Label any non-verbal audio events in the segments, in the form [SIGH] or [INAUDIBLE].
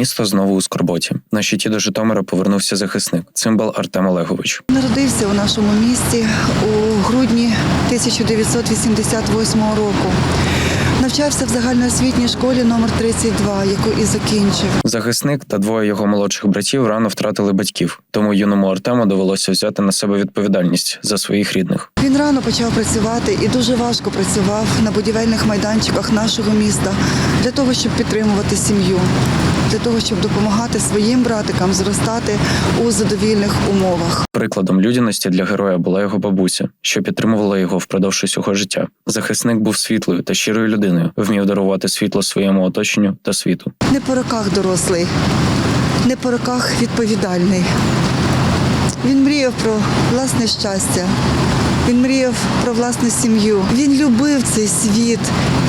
Місто знову у скорботі. На щиті до Житомира повернувся захисник, цимбал Артем Олегович. Народився у нашому місті у грудні 1988 року. Навчався в загальноосвітній школі номер 32, яку і закінчив. Захисник та двоє його молодших братів рано втратили батьків, тому юному Артему довелося взяти на себе відповідальність за своїх рідних. Він рано почав працювати і дуже важко працював на будівельних майданчиках нашого міста для того, щоб підтримувати сім'ю, для того, щоб допомагати своїм братикам зростати у задовільних умовах. Прикладом людяності для героя була його бабуся, що підтримувала його впродовж усього життя. Захисник був світлою та щирою людиною, вмів дарувати світло своєму оточенню та світу. Не по роках дорослий, не по роках відповідальний. Він мріяв про власне щастя. Він мріяв про власну сім'ю. Він любив цей світ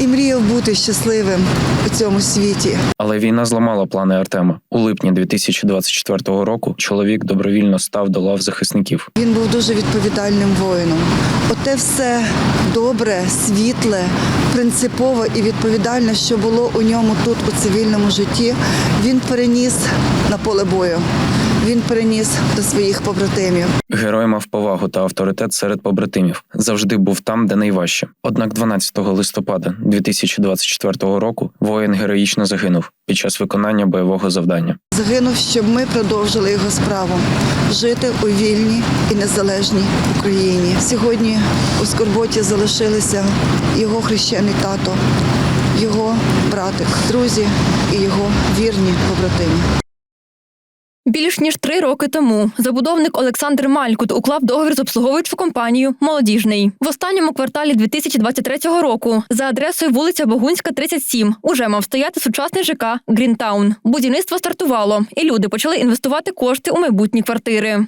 і мріяв бути щасливим у цьому світі. Але війна зламала плани Артема. У липні 2024 року чоловік добровільно став до лав захисників. Він був дуже відповідальним воїном. Оте все добре, світле, принципове і відповідальне, що було у ньому тут у цивільному житті, він переніс на поле бою. Він переніс до своїх побратимів. Герой мав повагу та авторитет серед побратимів. Завжди був там, де найважче. Однак 12 листопада 2024 року воїн героїчно загинув під час виконання бойового завдання. Загинув, щоб ми продовжили його справу жити у вільній і незалежній Україні. Сьогодні у скорботі залишилися його хрещений тато, його братик, друзі і його вірні побратими. Більш ніж три роки тому забудовник Олександр Малькут уклав договір з обслуговуючу компанію Молодіжний в останньому кварталі 2023 року за адресою вулиця Богунська, 37 уже мав стояти сучасний ЖК Грінтаун. Будівництво стартувало, і люди почали інвестувати кошти у майбутні квартири.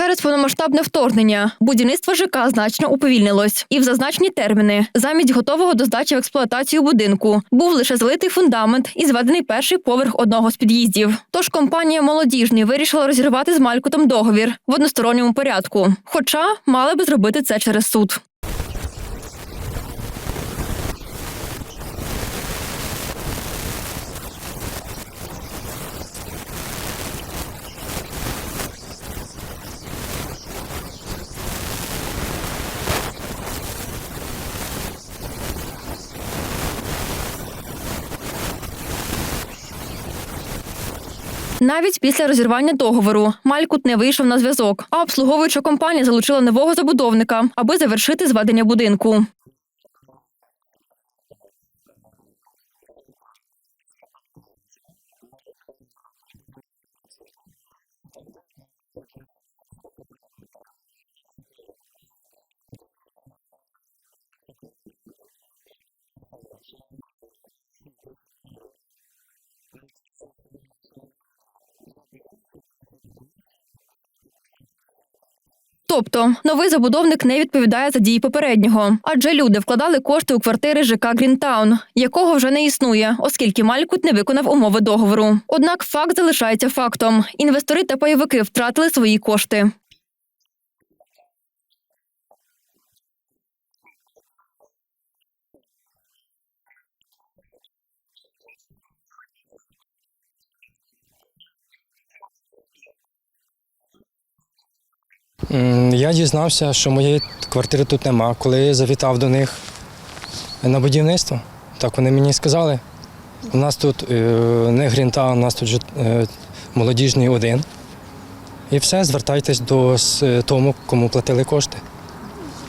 Через повномасштабне вторгнення будівництво ЖК значно уповільнилось, і в зазначені терміни замість готового до здачі в експлуатацію будинку був лише залитий фундамент і зведений перший поверх одного з під'їздів. Тож компанія молодіжний вирішила розірвати з Малькутом договір в односторонньому порядку, хоча мали би зробити це через суд. Навіть після розірвання договору Малькут не вийшов на зв'язок, а обслуговуюча компанія залучила нового забудовника, аби завершити зведення будинку. Тобто новий забудовник не відповідає за дії попереднього, адже люди вкладали кошти у квартири ЖК Грінтаун, якого вже не існує, оскільки Малькут не виконав умови договору. Однак факт залишається фактом: інвестори та пайовики втратили свої кошти. Я дізнався, що моєї квартири тут нема, коли я завітав до них на будівництво. Так вони мені сказали. У нас тут е, не грінта, у нас тут е, молодіжний один. І все, звертайтесь до с- тому, кому платили кошти.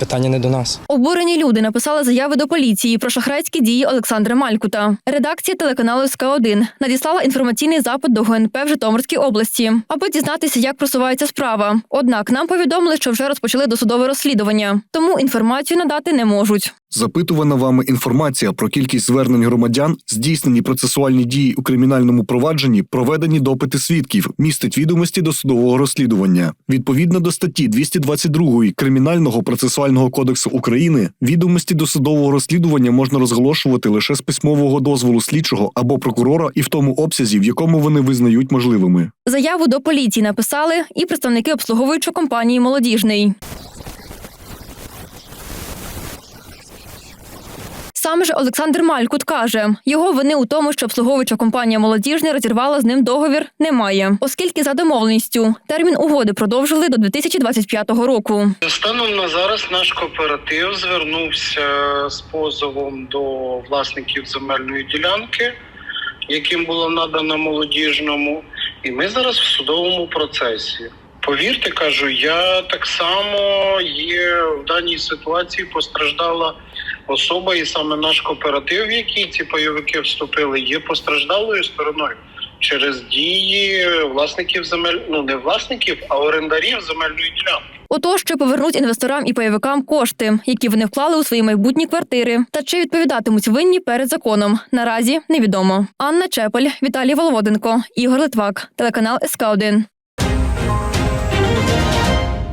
Питання не до нас. Обурені люди написали заяви до поліції про шахрайські дії Олександра Малькута. Редакція телеканалу СК 1 надіслала інформаційний запит до ГНП в Житомирській області, аби дізнатися, як просувається справа. Однак нам повідомили, що вже розпочали досудове розслідування, тому інформацію надати не можуть. Запитувана вами інформація про кількість звернень громадян, здійснені процесуальні дії у кримінальному провадженні, проведені допити свідків, містить відомості до судового розслідування. Відповідно до статті 222 Кримінального процесуального кодексу України, відомості до судового розслідування можна розголошувати лише з письмового дозволу слідчого або прокурора і в тому обсязі, в якому вони визнають можливими. Заяву до поліції написали і представники обслуговуючої компанії Молодіжний. Саме ж Олександр Малькут каже, його вини у тому, що обслуговуюча компанія Молодіжний розірвала з ним договір, немає, оскільки за домовленістю термін угоди продовжили до 2025 року. Станом на зараз наш кооператив звернувся з позовом до власників земельної ділянки, яким було надано молодіжному, і ми зараз в судовому процесі. Повірте, кажу, я так само є в даній ситуації постраждала особа, і саме наш кооператив, в який ці пайовики вступили, є постраждалою стороною через дії власників земель, ну не власників, а орендарів земельної ділянки. Отож, чи повернуть інвесторам і пайовикам кошти, які вони вклали у свої майбутні квартири, та чи відповідатимуть винні перед законом, наразі невідомо. Анна Чепель, Віталій Воловоденко, Ігор Литвак, телеканал СК 1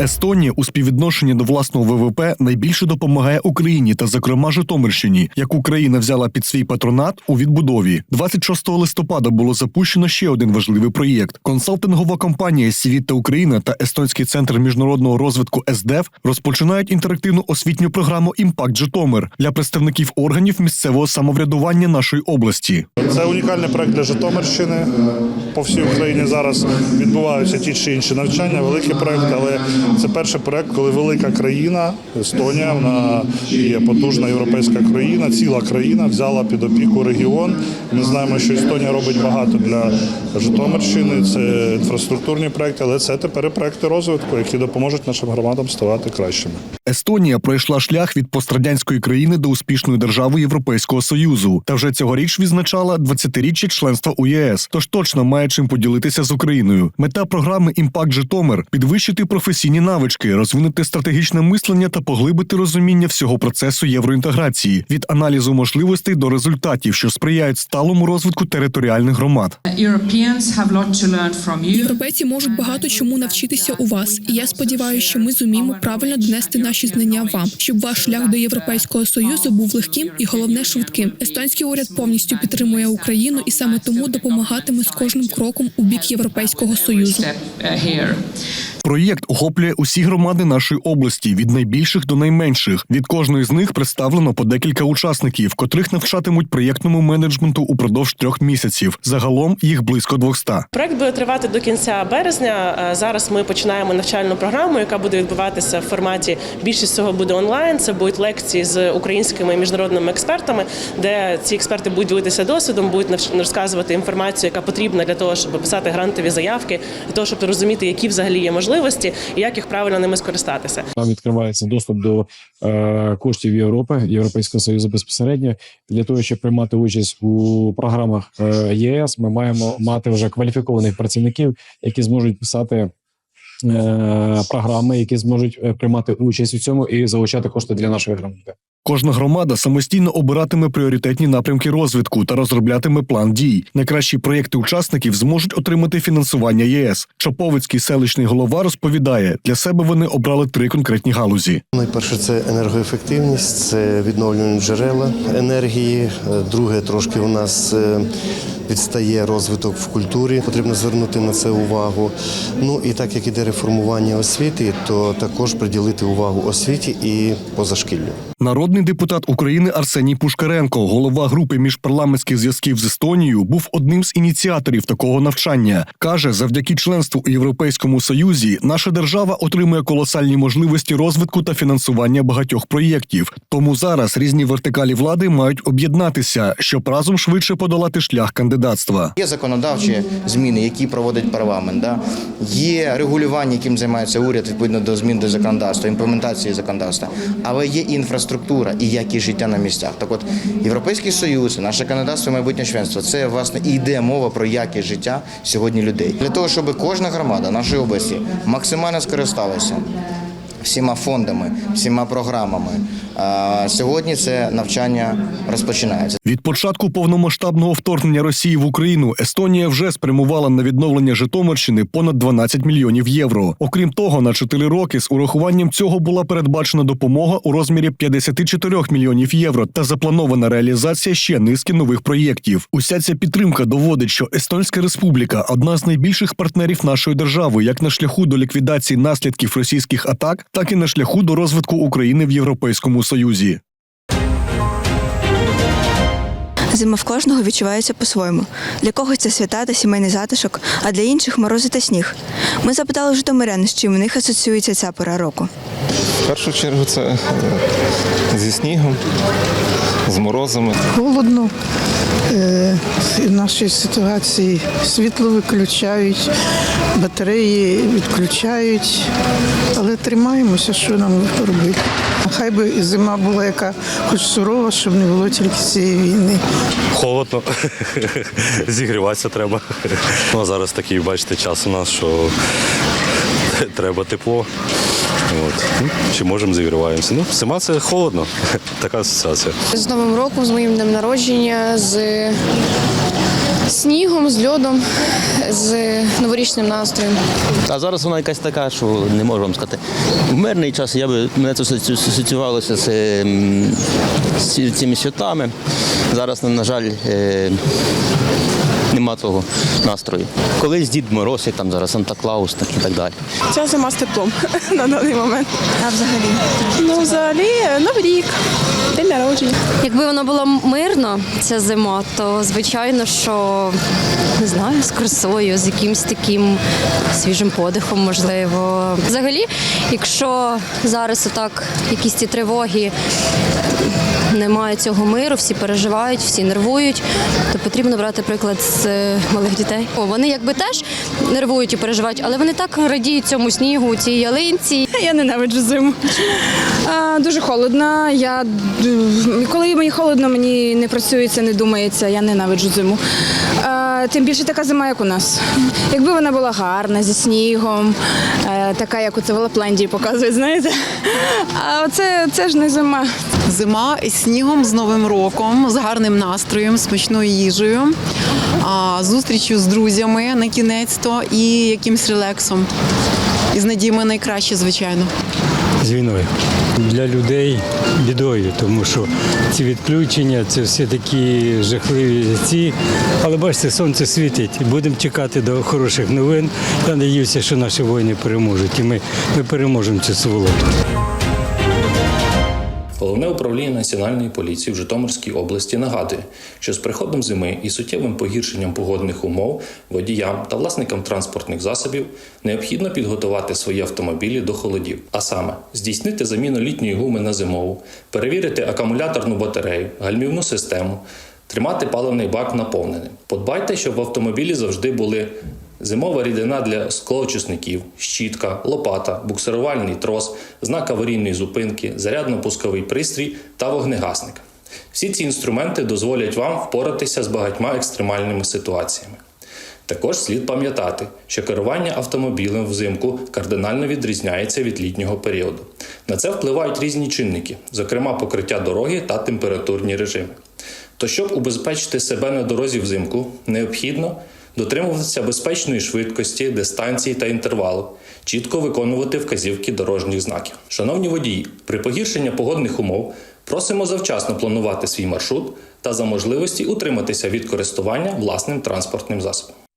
Естонія у співвідношенні до власного ВВП найбільше допомагає Україні та, зокрема, Житомирщині, яку країна взяла під свій патронат у відбудові. 26 листопада було запущено ще один важливий проєкт. Консалтингова компанія Сівіта Україна та Естонський центр міжнародного розвитку СДЕФ розпочинають інтерактивну освітню програму Імпакт Житомир для представників органів місцевого самоврядування нашої області. Це унікальний проект для Житомирщини. По всій Україні зараз відбуваються ті чи інші навчання, великий проект, але це перший проект, коли велика країна, Естонія, вона є потужна європейська країна, ціла країна взяла під опіку регіон. Ми знаємо, що Естонія робить багато для Житомирщини. Це інфраструктурні проекти, але це тепер проекти розвитку, які допоможуть нашим громадам ставати кращими. Естонія пройшла шлях від пострадянської країни до успішної держави Європейського союзу та вже цьогоріч відзначала 20-річчя членства у єС. Тож точно має чим поділитися з Україною. Мета програми Імпакт Житомир підвищити професійні навички, розвинути стратегічне мислення та поглибити розуміння всього процесу євроінтеграції від аналізу можливостей до результатів, що сприяють сталому розвитку територіальних громад. Європейці можуть багато чому навчитися у вас, і я сподіваюся, що ми зуміємо правильно донести наші знання вам, щоб ваш шлях до європейського союзу був легким і головне швидким. Естонський уряд повністю підтримує Україну і саме тому допомагатиме з кожним кроком у бік європейського союзу. Проєкт охоплює усі громади нашої області від найбільших до найменших. Від кожної з них представлено по декілька учасників, котрих навчатимуть проєктному менеджменту упродовж трьох місяців. Загалом їх близько 200. Проект буде тривати до кінця березня. Зараз ми починаємо навчальну програму, яка буде відбуватися в форматі більшість цього буде онлайн. Це будуть лекції з українськими і міжнародними експертами, де ці експерти будуть ділитися досвідом, будуть розказувати інформацію, яка потрібна для того, щоб писати грантові заявки, для того, щоб розуміти, які взагалі є можливості і як їх правильно ними скористатися. Там відкривається доступ до е, коштів Європи, Європейського союзу безпосередньо. Для того, щоб приймати участь у програмах е, ЄС, ми маємо мати вже кваліфікованих працівників, які зможуть писати. е, Програми, які зможуть е, приймати участь у цьому і залучати кошти для нашої громади. Кожна громада самостійно обиратиме пріоритетні напрямки розвитку та розроблятиме план дій. Найкращі проєкти учасників зможуть отримати фінансування ЄС. Чоповицький селищний голова розповідає, для себе вони обрали три конкретні галузі. Найперше це енергоефективність, це відновлювані джерела енергії. Е, Друге, трошки у нас е, відстає розвиток в культурі. Потрібно звернути на це увагу. Ну і так як іде реформування освіти, то також приділити увагу освіті і позашкіллю. Народний депутат України Арсеній Пушкаренко, голова групи міжпарламентських зв'язків з Естонією, був одним з ініціаторів такого навчання. каже, завдяки членству у Європейському Союзі наша держава отримує колосальні можливості розвитку та фінансування багатьох проєктів. Тому зараз різні вертикалі влади мають об'єднатися, щоб разом швидше подолати шлях кандидатства. Є законодавчі зміни, які проводить парламент. Да? Є регулювання, яким займається уряд відповідно до змін до законодавства, імплементації законодавства, але є і інфраструктура і якість життя на місцях. Так от Європейський Союз, наше законодавство, майбутнє членство це власне і йде мова про якість життя сьогодні людей. Для того, щоб кожна громада нашої області максимально скористалася всіма фондами, всіма програмами. Сьогодні це навчання розпочинається. Від початку повномасштабного вторгнення Росії в Україну Естонія вже спрямувала на відновлення Житомирщини понад 12 мільйонів євро. Окрім того, на 4 роки з урахуванням цього була передбачена допомога у розмірі 54 мільйонів євро та запланована реалізація ще низки нових проєктів. Уся ця підтримка доводить, що Естонська Республіка одна з найбільших партнерів нашої держави, як на шляху до ліквідації наслідків російських атак, так і на шляху до розвитку України в Європейському Союзі. Зима в кожного відчувається по-своєму. Для когось це свята та сімейний затишок, а для інших морози та сніг. Ми запитали житомирян, з чим у них асоціюється ця пора року. В першу чергу це зі снігом, з морозами. Холодно. Е, В нашій ситуації світло виключають, батареї відключають, але тримаємося, що нам робити. Хай би і зима була яка хоч сурова, щоб не було тільки цієї війни. Холодно, [LAUGHS] зігріватися треба. Ну, а зараз такий, бачите, час у нас, що треба тепло. От. Ну, Чи можемо зігріваємося? Ну, зима це холодно, [LAUGHS] така асоціація. З Новим роком, з моїм днем народження, з снігом, з льодом, з новорічним настроєм. А зараз вона якась така, що не можу вам сказати. В мирний час я би мене це асоціювалося з, ем, з цими святами. Зараз, на жаль, е, нема того настрою. Колись Дід Мороз, як там зараз Санта Клаус так і так далі. Ця зима з теплом [LAUGHS] на даний момент. А взагалі? Ну, взагалі, Новий рік, день народження. Якби воно було мирно, ця зима, то звичайно, що не знаю, з красою, з якимось таким свіжим подихом, можливо. Взагалі, якщо зараз отак якісь ці тривоги, немає цього миру, всі переживають, всі нервують, то потрібно брати приклад з е, малих дітей. О, Вони якби теж нервують і переживають, але вони так радіють цьому снігу, цій ялинці. Я ненавиджу зиму. А, дуже холодно. Я коли мені холодно, мені не працюється, не думається. Я ненавиджу зиму. А, тим більше така зима, як у нас. Якби вона була гарна, зі снігом, е, така, як оце в Лапландії показують, знаєте. А оце це ж не зима. Зима із снігом, з Новим роком, з гарним настроєм, смачною їжею, зустрічю з друзями на кінець-то і якимсь релексом. І з надіями найкраще, звичайно. З війною. Для людей бідою, тому що ці відключення, це все такі жахливі ці. Але бачите, сонце світить. Будемо чекати до хороших новин. Я надіюся, що наші воїни переможуть, і ми, ми переможемо цю сволоту. Головне управління Національної поліції в Житомирській області нагадує, що з приходом зими і суттєвим погіршенням погодних умов водіям та власникам транспортних засобів необхідно підготувати свої автомобілі до холодів, а саме здійснити заміну літньої гуми на зимову, перевірити акумуляторну батарею, гальмівну систему, тримати паливний бак наповненим. Подбайте, щоб в автомобілі завжди були Зимова рідина для склоочисників, щітка, лопата, буксирувальний трос, знак аварійної зупинки, зарядно-пусковий пристрій та вогнегасник. Всі ці інструменти дозволять вам впоратися з багатьма екстремальними ситуаціями. Також слід пам'ятати, що керування автомобілем взимку кардинально відрізняється від літнього періоду. На це впливають різні чинники, зокрема покриття дороги та температурні режими. То щоб убезпечити себе на дорозі взимку, необхідно дотримуватися безпечної швидкості, дистанції та інтервалу, чітко виконувати вказівки дорожніх знаків. Шановні водії, при погіршенні погодних умов просимо завчасно планувати свій маршрут та за можливості утриматися від користування власним транспортним засобом.